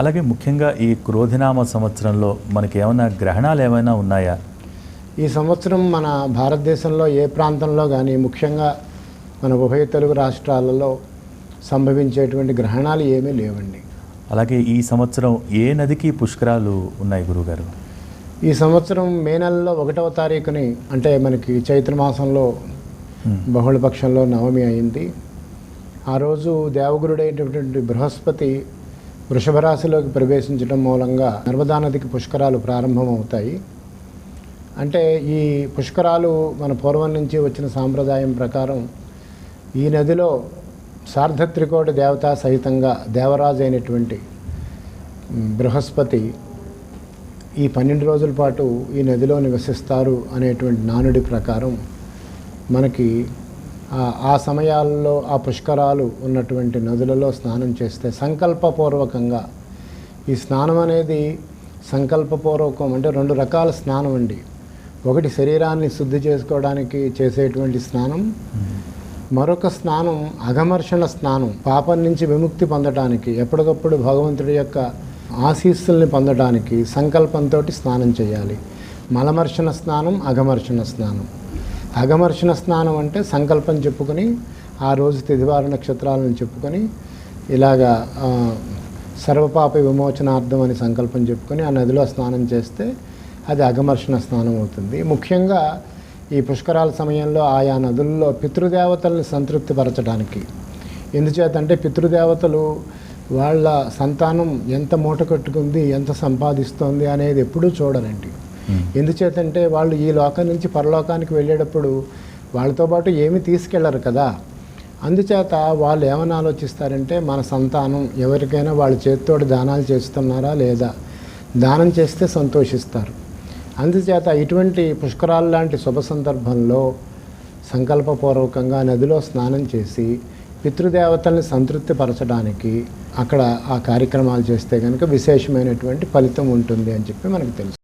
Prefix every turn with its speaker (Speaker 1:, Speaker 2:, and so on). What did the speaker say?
Speaker 1: అలాగే ముఖ్యంగా ఈ క్రోధినామ సంవత్సరంలో మనకి ఏమైనా గ్రహణాలు ఏమైనా ఉన్నాయా?
Speaker 2: ఈ సంవత్సరం మన భారతదేశంలో ఏ ప్రాంతంలో కానీ ముఖ్యంగా మన ఉభయ తెలుగు రాష్ట్రాలలో సంభవించేటువంటి గ్రహణాలు ఏమీ లేవండి.
Speaker 1: అలాగే ఈ సంవత్సరం ఏ నదికి పుష్కరాలు ఉన్నాయి గురుగారు?
Speaker 2: ఈ సంవత్సరం మే నెలలో ఒకటవ తారీఖుని అంటే మనకి చైత్ర మాసంలో బహుళపక్షంలో నవమి అయింది. ఆ రోజు దేవగురుడైనటువంటి బృహస్పతి వృషభ రాశిలోకి ప్రవేశించడం మూలంగా నర్మదా నదికి పుష్కరాలు ప్రారంభమవుతాయి. అంటే ఈ పుష్కరాలు మన పూర్వం నుంచి వచ్చిన సాంప్రదాయం ప్రకారం ఈ నదిలో సార్ధత్రికోటి దేవతా సహితంగా దేవరాజు అయినటువంటి బృహస్పతి ఈ పన్నెండు రోజుల పాటు ఈ నదిలో నివసిస్తారు అనేటువంటి నానుడి ప్రకారం మనకి ఆ- సమయాల్లో ఆ పుష్కరాలు ఉన్నటువంటి నదులలో స్నానం చేస్తే సంకల్పపూర్వకంగా ఈ స్నానం అనేది సంకల్పపూర్వకం అంటే రెండు రకాల స్నానం అండి. ఒకటి శరీరాన్ని శుద్ధి చేసుకోవడానికి చేసేటువంటి స్నానం మరొక స్నానం అఘమర్షణ స్నానం పాపం నుంచి విముక్తి పొందడానికి ఎప్పటికప్పుడు భగవంతుడి యొక్క ఆశీస్సుల్ని పొందడానికి సంకల్పంతో స్నానం చేయాలి. మలమర్షణ స్నానం అఘమర్షణ స్నానం. అగమర్షణ స్నానం అంటే సంకల్పం చెప్పుకొని ఆ రోజు తిదివార నక్షత్రాలను చెప్పుకొని ఇలాగా సర్వపాప విమోచనార్థం అని సంకల్పం చెప్పుకొని ఆ నదిలో స్నానం చేస్తే అది అగమర్షణ స్నానం అవుతుంది. ముఖ్యంగా ఈ పుష్కరాల సమయంలో ఆయా నదుల్లో పితృదేవతల్ని సంతృప్తిపరచడానికి. ఎందుచేతంటే పితృదేవతలు వాళ్ళ సంతానం ఎంత మూట కట్టుకుంది ఎంత సంపాదిస్తోంది అనేది ఎప్పుడూ చూడరండి. Hmm. ఎందుచేతంటే వాళ్ళు ఈ లోకం నుంచి పరలోకానికి వెళ్ళేటప్పుడు వాళ్ళతో పాటు ఏమీ తీసుకెళ్ళరు కదా. అందుచేత వాళ్ళు ఏమని ఆలోచిస్తారంటే మన సంతానం ఎవరికైనా వాళ్ళ చేతితోటి దానాలు చేస్తున్నారా లేదా? దానం చేస్తే సంతోషిస్తారు. అందుచేత ఇటువంటి పుష్కరాలు లాంటి శుభ సందర్భంలో సంకల్పపూర్వకంగా నదిలో స్నానం చేసి పితృదేవతల్ని సంతృప్తిపరచడానికి అక్కడ ఆ కార్యక్రమాలు చేస్తే కనుక విశేషమైనటువంటి ఫలితం ఉంటుంది అని చెప్పి మనకు తెలుసు.